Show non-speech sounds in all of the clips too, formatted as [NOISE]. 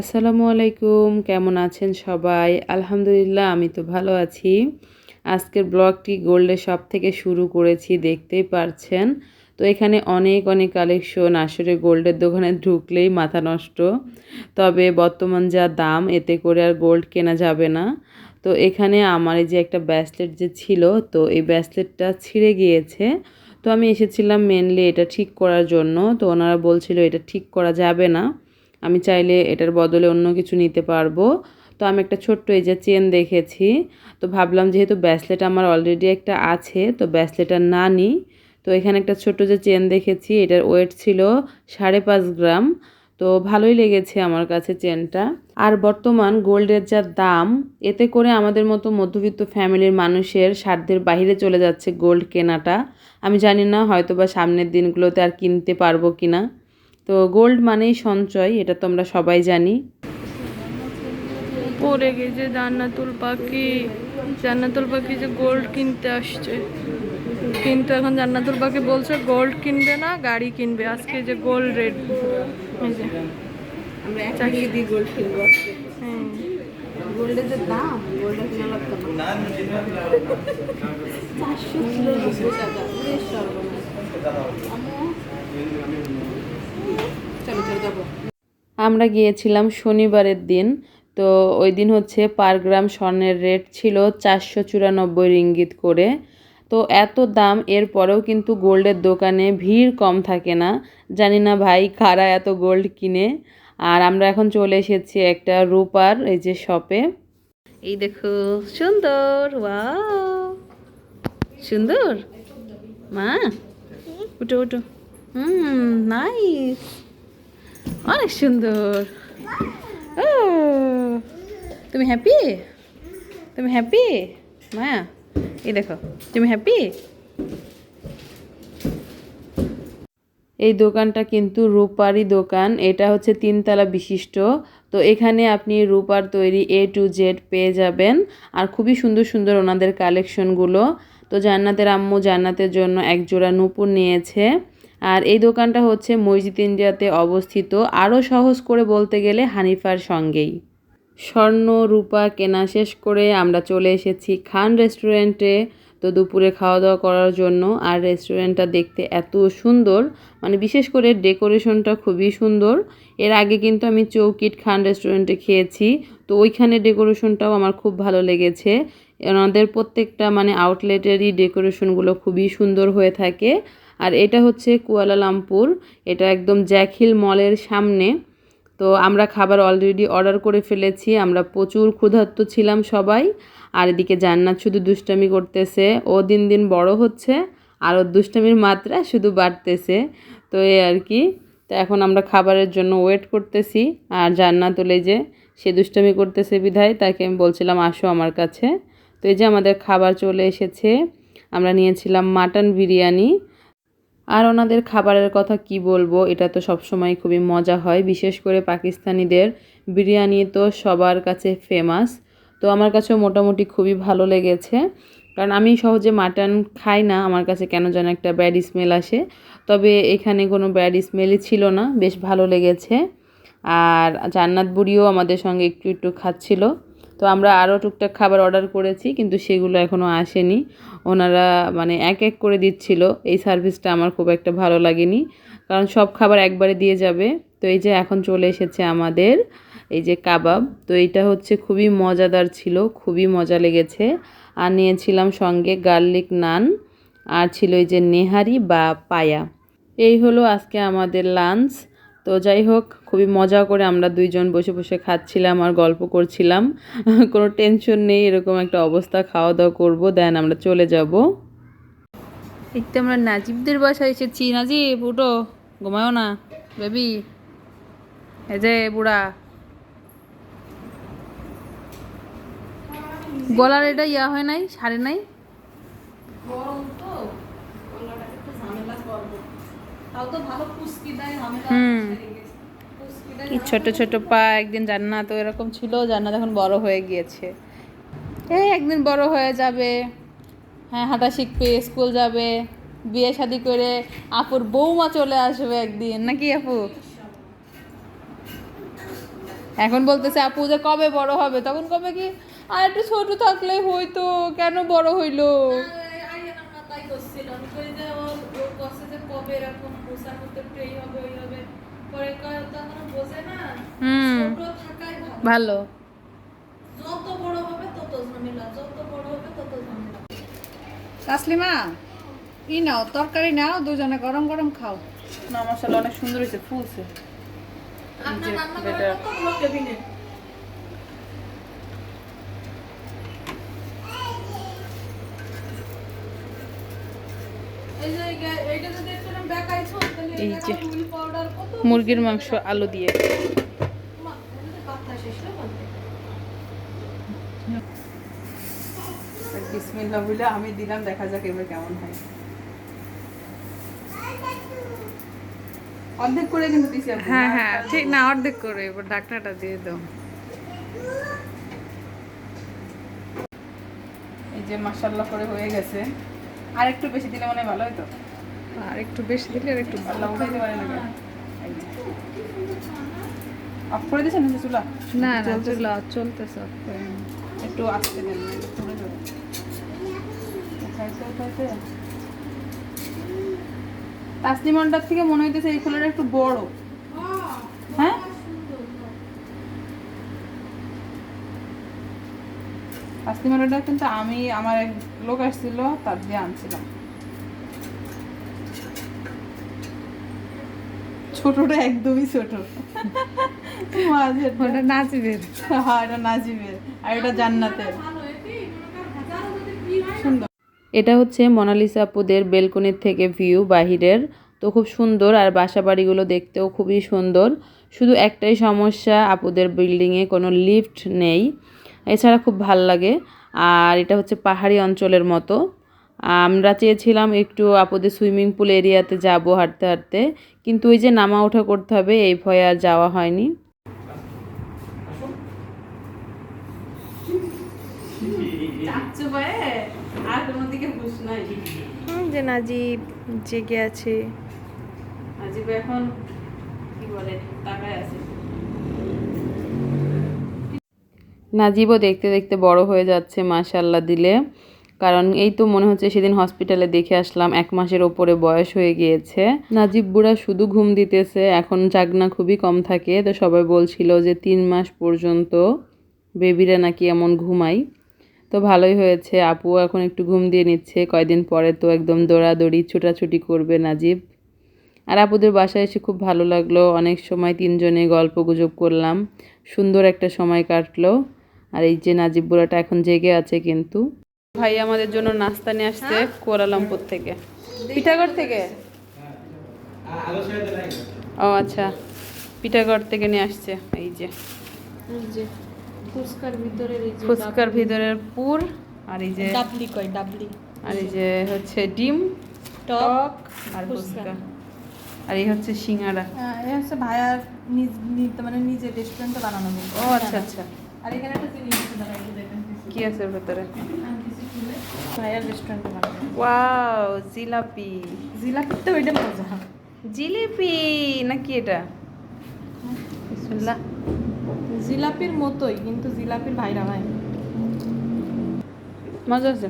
আসসালামু আলাইকুম, কেমন আছেন সবাই? আলহামদুলিল্লাহ, আমি তো ভালো আছি। আজকের ব্লগটি গোল্ডের শপ থেকে শুরু করেছি, দেখতেই পারছেন। তো এখানে অনেক অনেক কালেকশন। আসলে গোল্ডের দোকানে ঢুকলেই মাথা নষ্ট। তবে বর্তমান যা দাম, এতে করে আর গোল্ড কেনা যাবে না। তো এখানে আমার যে একটা ব্যাসলেট যে ছিল, তো এই ব্যাসলেটটা ছিঁড়ে গিয়েছে। তো আমি এসেছিলাম মেনলি এটা ঠিক করার জন্য। তো ওনারা বলছিল এটা ঠিক করা যাবে না। আমি চাইলে এটার বদলে অন্য কিছু নিতে পারব। তো আমি একটা ছোট্ট এই যে চেন দেখেছি। তো ভাবলাম যেহেতু ব্যাসলেট আমার অলরেডি একটা আছে, তো ব্যাসলেটটা না নিই। তো এখানে একটা ছোট্ট যে চেন দেখেছি, এটার ওয়েট ছিল সাড়ে পাঁচ গ্রাম। তো ভালোই লেগেছে আমার কাছে চেনটা। আর বর্তমান গোল্ডের যা দাম, এতে করে আমাদের মতো মধ্যবিত্ত ফ্যামিলির মানুষের সাধ্যের বাইরে চলে যাচ্ছে গোল্ড কেনাটা। আমি জানি না হয়তো বা সামনের দিনগুলোতে আর কিনতে পারব কি না তো গোল্ড মানেই সঞ্চয় এটা তো আমরা সবাই জানি। পড়ে গেছে জান্নাতুল পাখি। জান্নাতুল পাখি যে গোল্ড কিনতে আসছে। কিন্তু এখন জান্নাতুল পাখি বলছে গোল্ড কিনবে না গাড়ি কিনবে। আজকে যে গোল্ড রেট। এই যে। আমরা আমরা গিয়েছিলাম শনিবারের দিন, তো ওই দিন হচ্ছে পার গ্রাম স্বর্ণের রেট ছিল চারশো চুরানব্বই রিঙ্গিত করে। তো এত দাম, এরপরেও কিন্তু গোল্ডের দোকানে ভিড় কম থাকে না। জানি না ভাই কারা এত গোল্ড কিনে। আর আমরা এখন চলে এসেছি একটা রূপার, এই যে শপে। এই দেখো, সুন্দর সুন্দর? মা, উঠো উঠো। হুম নাইস অনেক সুন্দর। ও, তুমি হ্যাপি তুমি হ্যাপি মায়া, এই দেখো, তুমি হ্যাপি এই দোকানটা কিন্তু রূপারই দোকান, এটা হচ্ছে তিনতলা বিশিষ্ট। তো এখানে আপনি রূপার তৈরি এ টু জেড পেয়ে যাবেন, আর খুবই সুন্দর সুন্দর ওনাদের কালেকশনগুলো তো জান্নাতের আম্মু জান্নাতের জন্য এক জোড়া নূপুর নিয়েছে। আর এই দোকানটা হচ্ছে মসজিদ ইন্ডিয়াতে অবস্থিত। আরও সহজ করে বলতে গেলে হানিফার সঙ্গেই। স্বর্ণ, রূপা কেনা শেষ করে আমরা চলে এসেছি খান রেস্টুরেন্টে। তো দুপুরে খাওয়া দাওয়া করার জন্য আর রেস্টুরেন্টটা দেখতে এত সুন্দর। মানে বিশেষ করে ডেকোরেশনটা খুবই সুন্দর। এর আগে কিন্তু আমি চৌকিট খান রেস্টুরেন্টে খেয়েছি। তো ওইখানে ডেকোরেশনটাও আমার খুব ভালো লেগেছে। ওনাদের প্রত্যেকটা মানে আউটলেটেরই ডেকোরেশনগুলো খুবই সুন্দর হয়ে থাকে। আর এটা হচ্ছে কুয়ালালামপুর। এটা একদম জ্যাকহিল মলের সামনে। তো আমরা খাবার অলরেডি অর্ডার করে ফেলেছি। আমরা প্রচুর ক্ষুধার্ত ছিলাম সবাই। আর এদিকে জান্নাত শুধু দুষ্টামি করতেছে। ও দিন দিন বড় হচ্ছে, আর ওর দুষ্টামির মাত্রা শুধু বাড়তেছে। তো এই আর কি। তো এখন আমরা খাবারের জন্য ওয়েট করতেছি। আর জান্নাত ওলে যে, সে দুষ্টামি করতেছে বিধায়, তাকে আমি বলছিলাম, আসো আমার কাছে। তো এই যে আমাদের খাবার চলে এসেছে। আমরা নিয়েছিলাম মাটন বিরিয়ানি। আর ওনাদের খাবারের কথা কি বলব, এটা তো সবসময় খুবই মজা হয়। বিশেষ করে পাকিস্তানিদের বিরিয়ানি তো সবার কাছে ফেমাস তো আমার কাছেও মোটামুটি খুবই ভালো লেগেছে। কারণ আমি সহজে মাটন খাই না, আমার কাছে কেন যেন একটা ব্যাড স্মেল আসে। তবে এখানে কোনো ব্যাড স্মেলই ছিল না, বেশ ভালো লেগেছে। আর জান্নাত বুড়িও আমাদের সঙ্গে একটু একটু খাচ্ছিল। তো আমরা আরও টুকটাক খাবার অর্ডার করেছি, কিন্তু সেগুলো এখনও আসেনি। ওনারা মানে এক এক করে দিচ্ছিল। এই সার্ভিসটা আমার খুব একটা ভালো লাগেনি। কারণ সব খাবার একবারে দিয়ে যাবে। তো এই যে এখন চলে এসেছে আমাদের এই যে কাবাব। তো এইটা হচ্ছে খুবই মজাদার ছিল, খুবই মজা লেগেছে। আর নিয়েছিলাম সঙ্গে গার্লিক নান আর ছিল এই যে নেহারি বা পায়া। এই হলো আজকে আমাদের লাঞ্চ তো যাই হোক, খুবই মজা করে আমরা দুইজন বসে বসে খাচ্ছিলাম আর গল্প করছিলাম। [LAUGHS] কোনো টেনশন নেই, এরকম একটা অবস্থা খাওয়া দাওয়া করব দেন আমরা চলে যাব। তো আমরা নাজিবদের বাসায় এসেছি। নাজিব, উঠো, ঘুমায়ও না, বেবি। এই যে বুড়া। গলার এটা ইয়া হয় নাই, সারে নাই হুম কি ছোট ছোট পা একদিন জান্নাত এরকম ছিল জান্নাত এখন বড় হয়ে গিয়েছে। এই একদিন বড় হয়ে যাবে হ্যাঁ হাঁটা শিখবে স্কুল যাবে বিয়ে শাদি করে আপুর বৌমা চলে আসবে একদিন নাকি আপু? এখন বলতেছে আপু যে কবে বড় হবে তখন কবে কি? আর একটু ছোট থাকলেই হইতো কেন বড় হইল? কবে এরকম বোঝার মধ্যে প্রেই হবে ওই হবে। পরে কয় তখন বোঝে না। হুম। ছোট থাকাই ভালো। ভালো। যত বড় হবে তত ঝামেলা। যত বড় হবে তত ঝামেলা। তাসলিমা ই নাও তরকারি নাও দুজনে গরম গরম খাও। না মশলা অনেক সুন্দর হয়েছে ফুলছে। আপনার রান্না। করে কতগুলো কেবিনে এই যে এই- এইটা যদি একটু না বেকাইছো তাহলে এই এই যে। হুইল পাউডার কত? মুরগির মাংস আলু দিয়ে। হয়ে বলে আমি দিলাম দেখা যাক এবার কেমন হয়। অর্ধেক করে কিন্তু দিছি হ্যাঁ হ্যাঁ ঠিক না অর্ধেক করে এবার ঢাকনাটা দিয়ে দাও। এই যে মাশাল্লাহ করে হয়ে গেছে। আর একটু বেশি দিলে মনে ভালো হতো আর একটু বেশি দিলে আর একটু ভালো। উঠাইতে পারে না। অফ করে দিয়েছেন চুলা? না না চুলা চলতেছে off করে। একটু আস্তে দেন পুড়ে যাবে উঠাইতে থেকে মনে হইতেছে এই ফুলটা একটু বড় হ্যাঁ তাসলিমনটা কিন্তু আমি আমার এক লোক আসছিল তার দিয়ে আনছিলাম। ছোটটা একদমই ছোট। ওটা নাচবের হ্যাঁ এটা নাজিবের আর এটা জান্নাতের। ভালো এটি কর হাজারো যদি কি সুন্দর। এটা হচ্ছে মোনালিসা আপুদের বেলকনির থেকে ভিউ বাহিরের। তো খুব সুন্দর আর বাসা বাড়িগুলো দেখতেও খুবই সুন্দর। শুধু একটাই সমস্যা আপুদের বিল্ডিংয়ে কোনো লিফট নেই। এছাড়া খুব ভালো লাগে। আর এটা হচ্ছে পাহাড়ি অঞ্চলের মতো। আমরা চেয়েছিলাম একটু আপদে সুইমিং পুল এরিয়াতে যাব হাঁটতে হাঁটতে কিন্তু ওই যে নামা ওঠা করতে হবে এই ভয়ে আর যাওয়া হয়নি। আর কোনো দিকে হুশ নাই। যে নাজিব জেগে আছে। আজিব এখন কি বলে তাকায় আছে। নাজিবও দেখতে দেখতে বড় হয়ে যাচ্ছে মাশাল্লাহ দিলে। কারণ এই তো মনে হচ্ছে সেদিন হসপিটালে দেখে আসলাম, এক মাসের ওপরে বয়স হয়ে গিয়েছে। নাজিব বুড়া শুধু ঘুম দিতেছে, এখন জাগনা খুবই কম থাকে। তো সবাই বলছিল যে তিন মাস পর্যন্ত বেবিরা নাকি এমন ঘুমাই তো ভালোই হয়েছে আপু এখন একটু ঘুম দিয়ে নিচ্ছে। কয়দিন পরে তো একদম দৌড়াদৌড়ি, ছোটাছুটি করবে নাজিব। আর আপুদের বাসায় এসে খুব ভালো লাগল, অনেক সময় তিনজনে গল্প গুজব করলাম। সুন্দর একটা সময় কাটলো। আর এই যে নাজিব বুড়াটা এখন জেগে আছে কিন্তু। ভাই আমাদের জন্য নাস্তা নিয়ে আসছে কুয়ালালামপুর থেকে। পিঠাগড় থেকে? ও আচ্ছা। পিঠাগড় থেকে নিয়ে আসছে এই যে। এই ফুচকার এই ভিতরের পুর আর এই যে ডাবলি কয় ডাবলি। আর এই যে হচ্ছে ডিম টক আর ফুচকা। আর এই হচ্ছে সিঙ্গারা। হ্যাঁ এটা হচ্ছে ভাইয়ার নিজ মানে নিজের রেস্টুরেন্টে বানানো ও আচ্ছা আচ্ছা। আর এখানে একটা জিনিস আছে দাঁড়া, এই দেখেন কি আছে ভেতরে? ভাইয়ার রেস্টুরেন্টে বানানো ওয়াও জিলাপি। জিলাপি তো ওইটা মজা। জিলিপি নাকি এটা? বিসমিল্লাহ জিলাপির মতোই কিন্তু জিলাপির ভাইরা ভাই মজা আছে?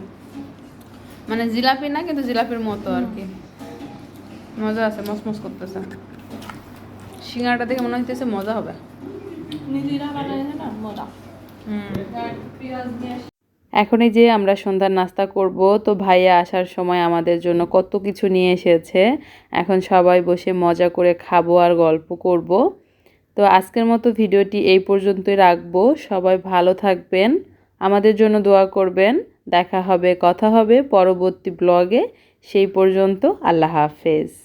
মানে জিলাপি না কিন্তু জিলাপির মতো আর কি। মজা আছে মসমস করতেছে। সিঙ্গারাটা দেখে মনে হইতেছে মজা হবে। নিজেরা বানায় না মজা। এখন এই যে আমরা সন্ধ্যার নাস্তা করব, তো ভাইয়া আসার সময় আমাদের জন্য কত কিছু নিয়ে এসেছে। এখন সবাই বসে মজা করে খাব আর গল্প করব। তো আজকের মতো ভিডিওটি এই পর্যন্তই রাখব। সবাই ভালো থাকবেন, আমাদের জন্য দোয়া করবেন। দেখা হবে, কথা হবে পরবর্তী ব্লগে সেই পর্যন্ত আল্লাহ হাফেজ।